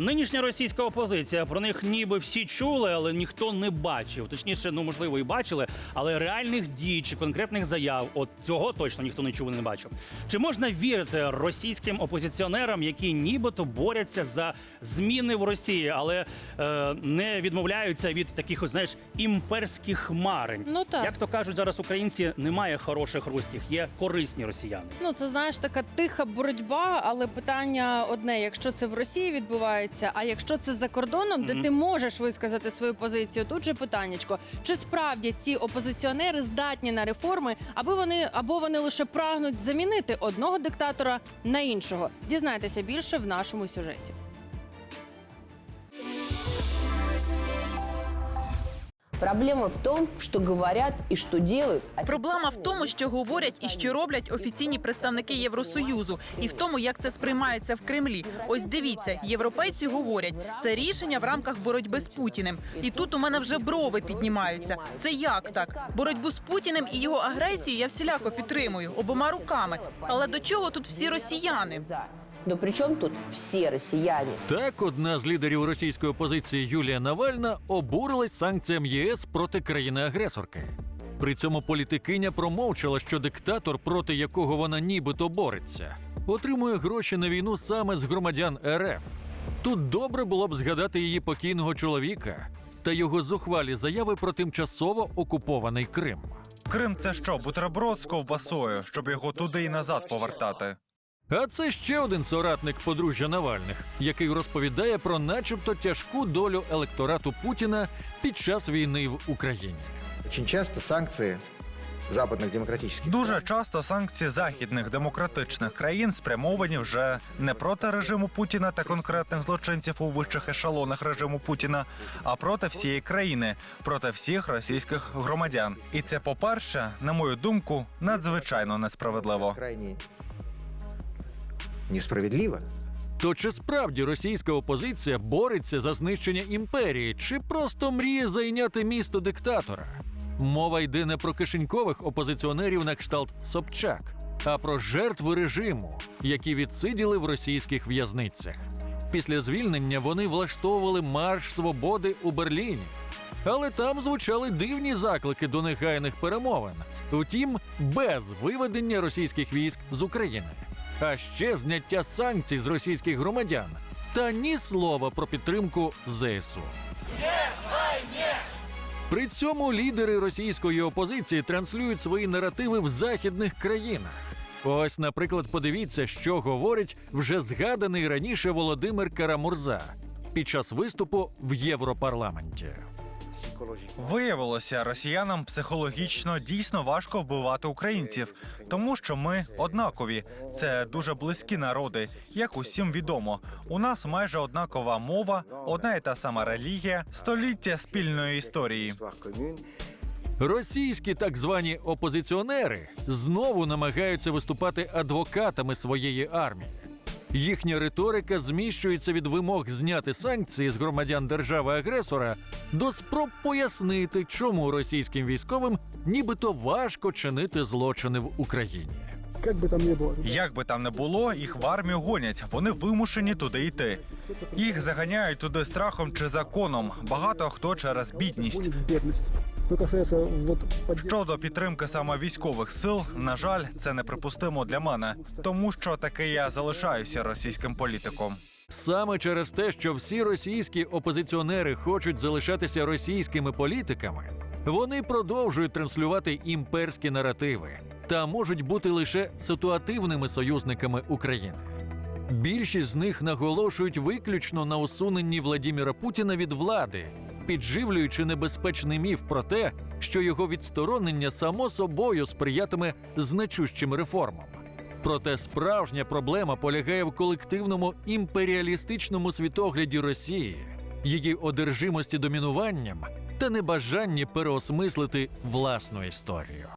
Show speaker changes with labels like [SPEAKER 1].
[SPEAKER 1] Нинішня російська опозиція про них ніби всі чули, але ніхто не бачив. Точніше, ну можливо, і бачили, але реальних дій чи конкретних заяв от цього точно ніхто не чув і не бачив. Чи можна вірити російським опозиціонерам, які нібито борються за зміни в Росії, але е, не відмовляються від таких, ось, знаєш, імперських марень?
[SPEAKER 2] Ну так.
[SPEAKER 1] Як то кажуть зараз українці, немає хороших руських, є корисні росіяни.
[SPEAKER 2] Ну, це знаєш така тиха боротьба, але питання одне: якщо це в Росії відбувається, а якщо це за кордоном, де ти можеш висказати свою позицію, тут же питаннячко, чи справді ці опозиціонери здатні на реформи, аби вони або вони лише прагнуть замінити одного диктатора на іншого? Дізнайтеся більше в нашому сюжеті.
[SPEAKER 3] Проблема в том, что говорят и что делают.
[SPEAKER 4] Проблема в тому, що говорять і що роблять офіційні представники Євросоюзу, і в тому, як це сприймається в Кремлі. Ось дивіться, європейці говорять, це рішення в рамках боротьби з Путіним. І тут у мене вже брови піднімаються. Це як так? Боротьбу з Путіним і його агресією я всіляко підтримую обома руками. Але до чого тут всі росіяни?
[SPEAKER 3] Но при чем тут все россияне?
[SPEAKER 5] Так, одна з лідерів російської опозиції Юлія Навальна обурилась санкціям ЄС проти країни-агресорки. При цьому політикиня промовчала, що диктатор, проти якого вона нібито бореться, отримує гроші на війну саме з громадян РФ. Тут добре було б згадати її покійного чоловіка та його зухвалі заяви про тимчасово окупований Крим.
[SPEAKER 6] Крим це що, бутерброд з ковбасою, щоб його туди і назад повертати.
[SPEAKER 5] А це ще один соратник подружжя Навальних, який розповідає про начебто тяжку долю електорату Путіна під час війни в Україні.
[SPEAKER 7] Очень часто санкции западных демократических
[SPEAKER 6] Дуже часто санкції західних демократичних країн спрямовані вже не проти режиму Путіна та конкретних злочинців у вищих ешелонах режиму Путіна, а проти всієї країни, проти всіх російських громадян. І це, по-перше, на мою думку, надзвичайно несправедливо.
[SPEAKER 7] Несправедливо.
[SPEAKER 5] То чи справді російська опозиція бореться за знищення імперії, чи просто мріє зайняти місто диктатора? Мова йде не про кишенькових опозиціонерів на кшталт Собчак, а про жертви режиму, які відсиділи в російських в'язницях. Після звільнення вони влаштовували марш свободи у Берліні. Але там звучали дивні заклики до негайних перемовин. Втім, без виведення російських військ з України, а ще зняття санкцій з російських громадян та ні слова про підтримку ЗСУ. При цьому лідери російської опозиції транслюють свої наративи в західних країнах. Ось, наприклад, подивіться, що говорить вже згаданий раніше Володимир Карамурза під час виступу в Європарламенті.
[SPEAKER 6] Виявилося, росіянам психологічно дійсно важко вбивати українців, тому що ми однакові. Це дуже близькі народи, як усім відомо. У нас майже однакова мова, одна і та сама релігія, століття спільної історії.
[SPEAKER 5] Російські так звані опозиціонери знову намагаються виступати адвокатами своєї армії. Їхня риторика зміщується від вимог зняти санкції з громадян держави-агресора до спроб пояснити, чому російським військовим нібито важко чинити злочини в Україні.
[SPEAKER 6] Як би там не було, їх в армію гонять. Вони вимушені туди йти. Їх заганяють туди страхом чи законом. Багато хто через бідність. Щодо підтримки саме військових сил, на жаль, це неприпустимо для мене, тому що таки я залишаюся російським політиком.
[SPEAKER 5] Саме через те, що всі російські опозиціонери хочуть залишатися російськими політиками, вони продовжують транслювати імперські наративи та можуть бути лише ситуативними союзниками України. Більшість з них наголошують виключно на усуненні Владіміра Путіна від влади, підживлюючи небезпечний міф про те, що його відсторонення само собою сприятиме значущим реформам. Проте справжня проблема полягає в колективному імперіалістичному світогляді Росії, її одержимості домінуванням та небажанні переосмислити власну історію.